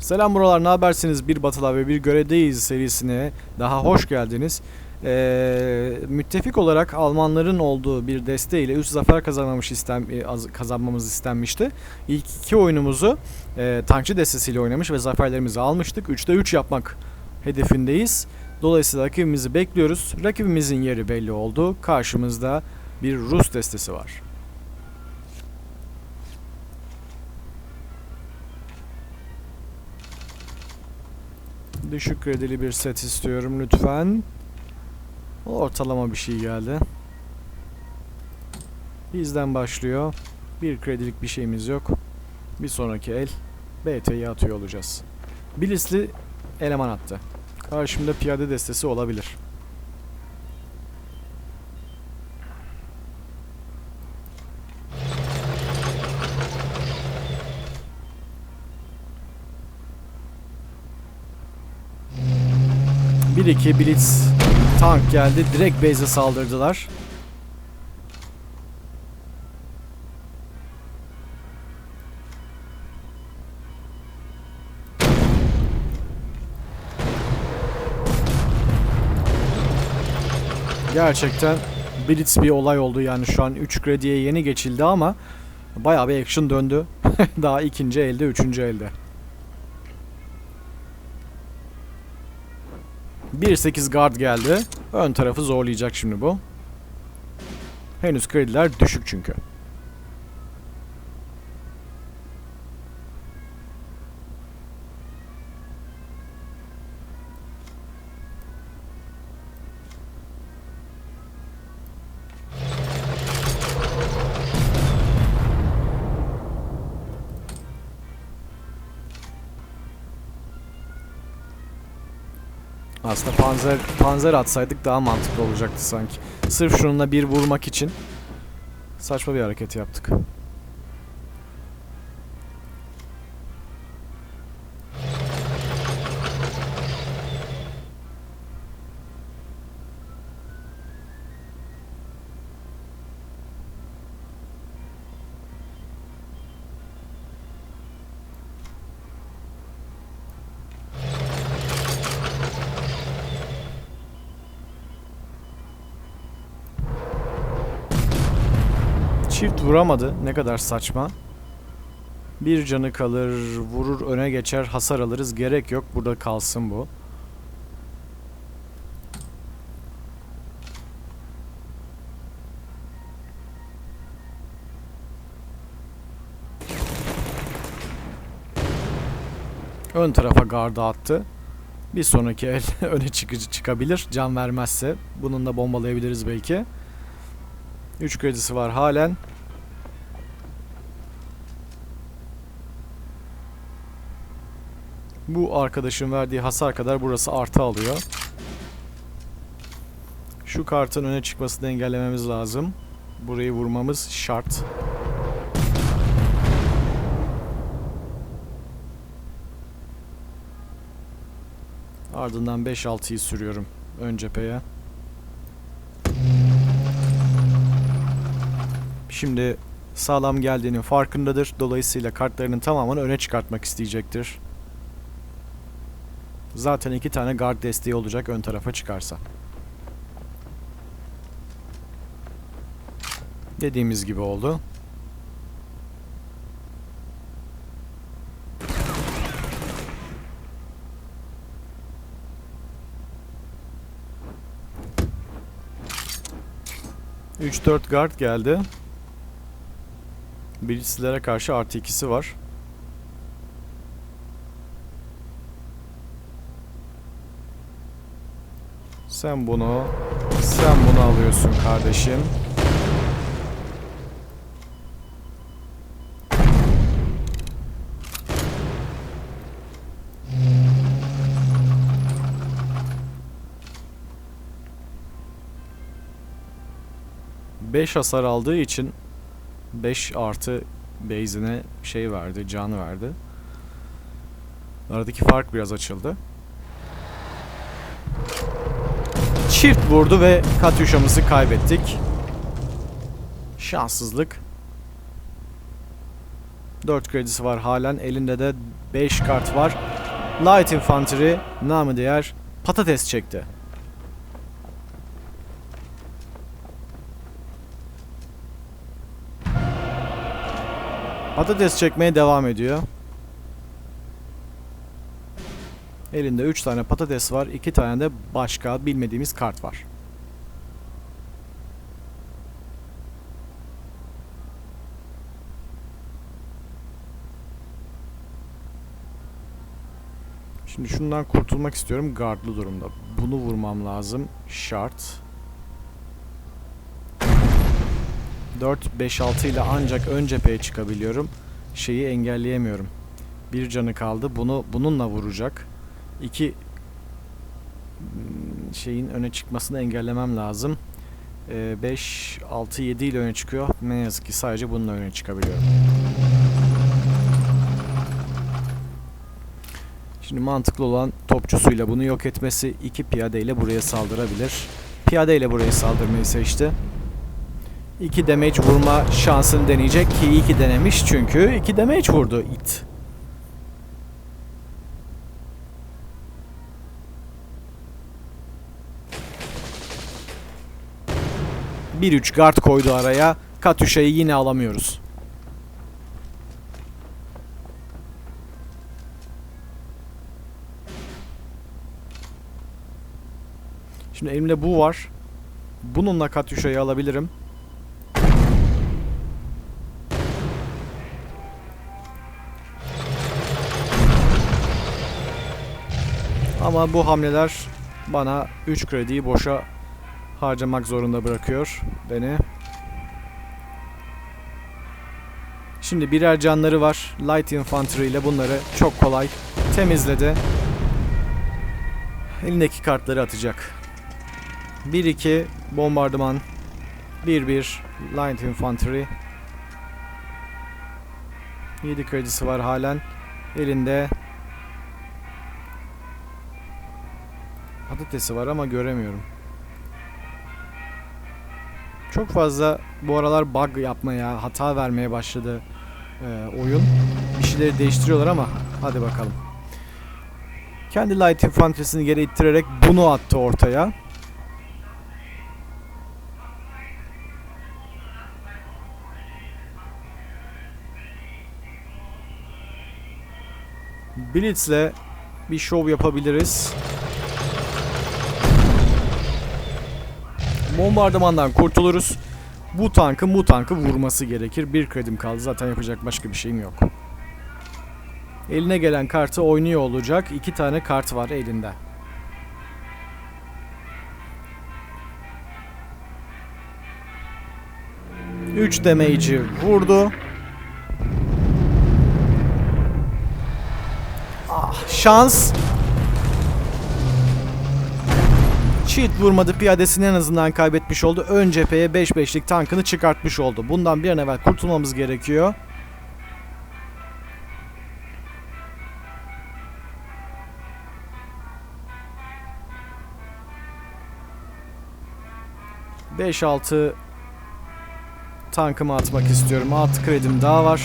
Selam buralar, ne habersiniz? Bir Batılar ve Bir Görevdeyiz serisine daha hoş geldiniz. Ee, müttefik olarak Almanların olduğu bir desteğiyle 3 zafer kazanmamış istem, e, az- kazanmamız istenmişti. İlk iki oyunumuzu e, tankçı destesiyle oynamış ve zaferlerimizi almıştık. 3'te 3 yapmak hedefindeyiz. Dolayısıyla rakibimizi bekliyoruz. Rakibimizin yeri belli oldu. Karşımızda bir Rus destesi var. Düşük kredili bir set istiyorum lütfen. Ortalama bir şey geldi. Bizden başlıyor. Bir kredilik bir şeyimiz yok. Bir sonraki el BT'yi atıyor olacağız. Bilisli eleman attı. Karşımda piyade destesi olabilir. Bir iki Blitz tank geldi. Direkt base'e saldırdılar. Gerçekten Blitz bir olay oldu yani şu an 3 krediye yeni geçildi ama bayağı bir action döndü. Daha ikinci elde, üçüncü elde. 1.8 guard geldi. Ön tarafı zorlayacak şimdi bu. Henüz krediler düşük çünkü. Aslında panzer panzer atsaydık daha mantıklı olacaktı sanki. Sırf şununla bir vurmak için saçma bir hareket yaptık. Çift vuramadı. Ne kadar saçma. Bir canı kalır, vurur öne geçer, hasar alırız. Gerek yok. Burada kalsın bu. Ön tarafa garda attı. Bir sonraki el öne çıkıcı çıkabilir. Can vermezse. Bununla bombalayabiliriz belki. 3 kredisi var halen. Bu arkadaşın verdiği hasar kadar burası artı alıyor. Şu kartın öne çıkmasını engellememiz lazım. Burayı vurmamız şart. Ardından 5-6'yı sürüyorum ön cepheye. Şimdi sağlam geldiğinin farkındadır. Dolayısıyla kartlarının tamamını öne çıkartmak isteyecektir. Zaten iki tane guard desteği olacak ön tarafa çıkarsa. Dediğimiz gibi oldu. Üç dört guard geldi. Blitzlere karşı artı ikisi var. Sen bunu, sen bunu alıyorsun kardeşim. Beş hasar aldığı için 5 artı base'ine şey verdi, can verdi. Aradaki fark biraz açıldı. Çift vurdu ve Katyuşa'mızı kaybettik. Şanssızlık. 4 kredisi var halen. Elinde de 5 kart var. Light Infantry namı diğer patates çekti. Patates çekmeye devam ediyor. Elinde 3 tane patates var. 2 tane de başka bilmediğimiz kart var. Şimdi şundan kurtulmak istiyorum gardlı durumda. Bunu vurmam lazım. Şart. 4, 5, 6 ile ancak ön cepheye çıkabiliyorum. Şeyi engelleyemiyorum. Bir canı kaldı. Bunu bununla vuracak. İki hmm, şeyin öne çıkmasını engellemem lazım. 5, 6, 7 ile öne çıkıyor. Ne yazık ki sadece bununla öne çıkabiliyorum. Şimdi mantıklı olan topçusuyla bunu yok etmesi iki piyade ile buraya saldırabilir. Piyade ile buraya saldırmayı seçti. 2 damage vurma şansını deneyecek ki iyi ki denemiş çünkü 2 damage vurdu it. Bir üç guard koydu araya. Katüşa'yı yine alamıyoruz. Şimdi elimde bu var. Bununla Katyuşa'yı alabilirim. Ama bu hamleler bana 3 krediyi boşa harcamak zorunda bırakıyor beni. Şimdi birer canları var. Light Infantry ile bunları çok kolay temizledi. Elindeki kartları atacak. 1-2 bombardıman. 1-1 Light Infantry. 7 kredisi var halen. Elinde patatesi var ama göremiyorum. Çok fazla bu aralar bug yapmaya, hata vermeye başladı e, oyun. Bir değiştiriyorlar ama hadi bakalım. Kendi Light Infantry'sini geri ittirerek bunu attı ortaya. Blitz'le bir şov yapabiliriz. Bombardımandan kurtuluruz. Bu tankın bu tankı vurması gerekir. Bir kredim kaldı. Zaten yapacak başka bir şeyim yok. Eline gelen kartı oynuyor olacak. İki tane kart var elinde. Üç damage'i vurdu. Ah, şans. Cheat vurmadı piyadesini en azından kaybetmiş oldu. Ön cepheye 5-5'lik tankını çıkartmış oldu. Bundan bir an evvel kurtulmamız gerekiyor. Beş altı tankımı atmak istiyorum. 6 kredim daha var.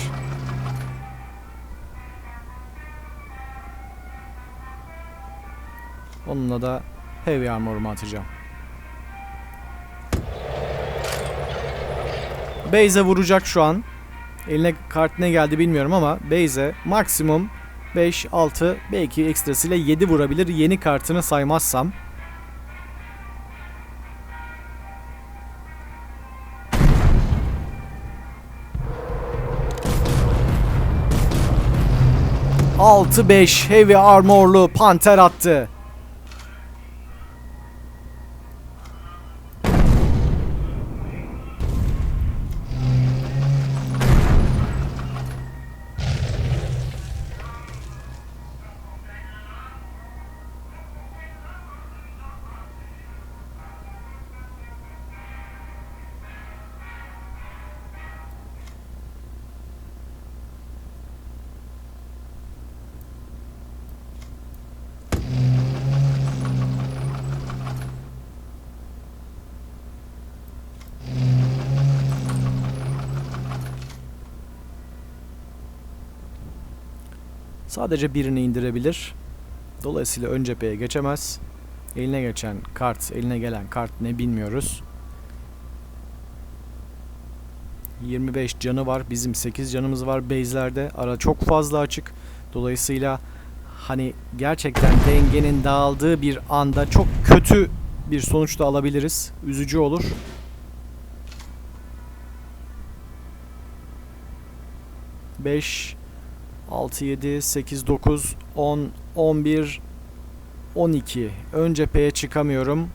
Onunla da heavy armor'umu atacağım. Base'e vuracak şu an. Eline kart ne geldi bilmiyorum ama Base'e maksimum 5, 6 belki ekstrasıyla 7 vurabilir yeni kartını saymazsam. Altı beş heavy armorlu panter attı. Sadece birini indirebilir. Dolayısıyla ön cepheye geçemez. Eline geçen kart, eline gelen kart ne bilmiyoruz. 25 canı var. Bizim 8 canımız var base'lerde. Ara çok fazla açık. Dolayısıyla hani gerçekten dengenin dağıldığı bir anda çok kötü bir sonuç da alabiliriz. Üzücü olur. Beş, altı, yedi, sekiz, dokuz, on, on bir, on iki. Ön cepheye çıkamıyorum.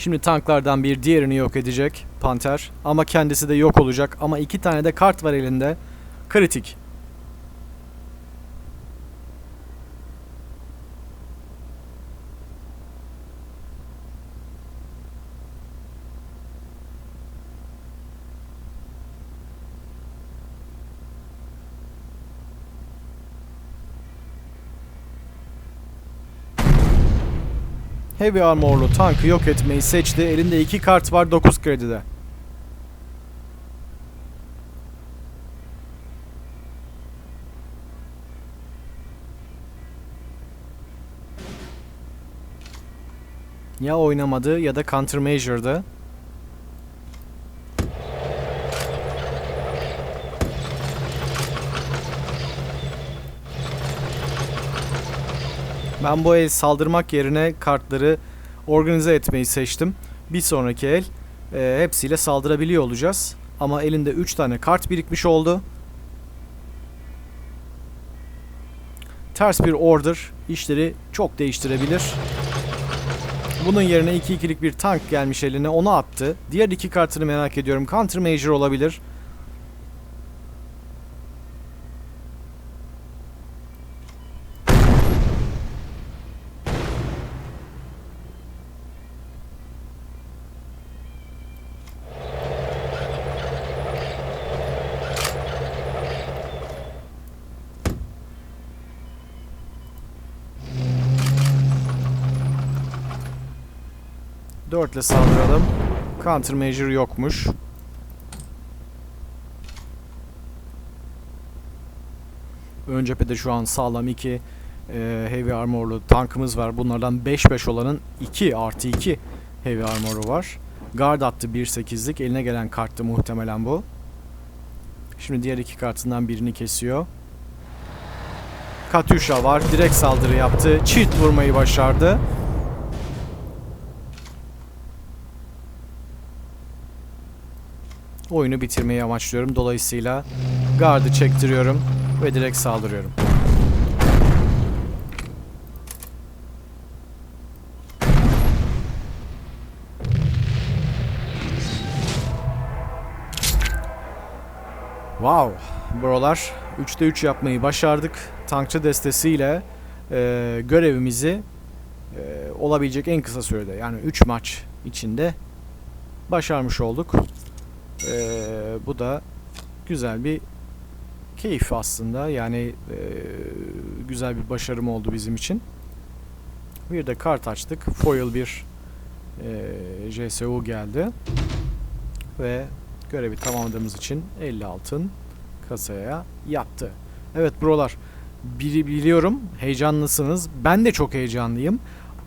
Şimdi tanklardan bir diğerini yok edecek Panter. Ama kendisi de yok olacak. Ama iki tane de kart var elinde. Kritik. Heavy Armor'lu tankı yok etmeyi seçti. Elinde iki kart var 9 kredide. Ya oynamadı ya da countermeasure'dı. Ben bu el saldırmak yerine kartları organize etmeyi seçtim. Bir sonraki el e, hepsiyle saldırabiliyor olacağız. Ama elinde 3 tane kart birikmiş oldu. Ters bir order işleri çok değiştirebilir. Bunun yerine 2-2'lik bir tank gelmiş eline onu attı. Diğer iki kartını merak ediyorum. Countermeasure olabilir. Dörtle saldıralım. Countermeasure yokmuş. Ön cephede şu an sağlam 2 e, heavy armorlu tankımız var. Bunlardan 5-5 olanın 2 artı 2 heavy armoru var. Guard attı 1-8'lik. Eline gelen karttı muhtemelen bu. Şimdi diğer iki kartından birini kesiyor. Katyusha var. Direkt saldırı yaptı. Çift vurmayı başardı. Oyunu bitirmeyi amaçlıyorum. Dolayısıyla gardı çektiriyorum ve direkt saldırıyorum. Wow, brolar 3'te 3 yapmayı başardık. Tankçı destesiyle e, görevimizi e, olabilecek en kısa sürede yani 3 maç içinde başarmış olduk. Ee, bu da güzel bir keyif aslında. Yani e, güzel bir başarım oldu bizim için. Bir de kart açtık. Foil bir e, JSU geldi. Ve görevi tamamladığımız için 50 altın kasaya yattı. Evet brolar biliyorum heyecanlısınız. Ben de çok heyecanlıyım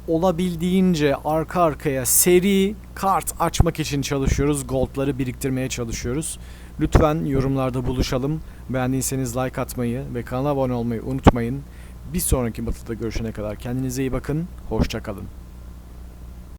olabildiğince arka arkaya seri kart açmak için çalışıyoruz. Gold'ları biriktirmeye çalışıyoruz. Lütfen yorumlarda buluşalım. Beğendiyseniz like atmayı ve kanala abone olmayı unutmayın. Bir sonraki batıda görüşene kadar kendinize iyi bakın. Hoşçakalın.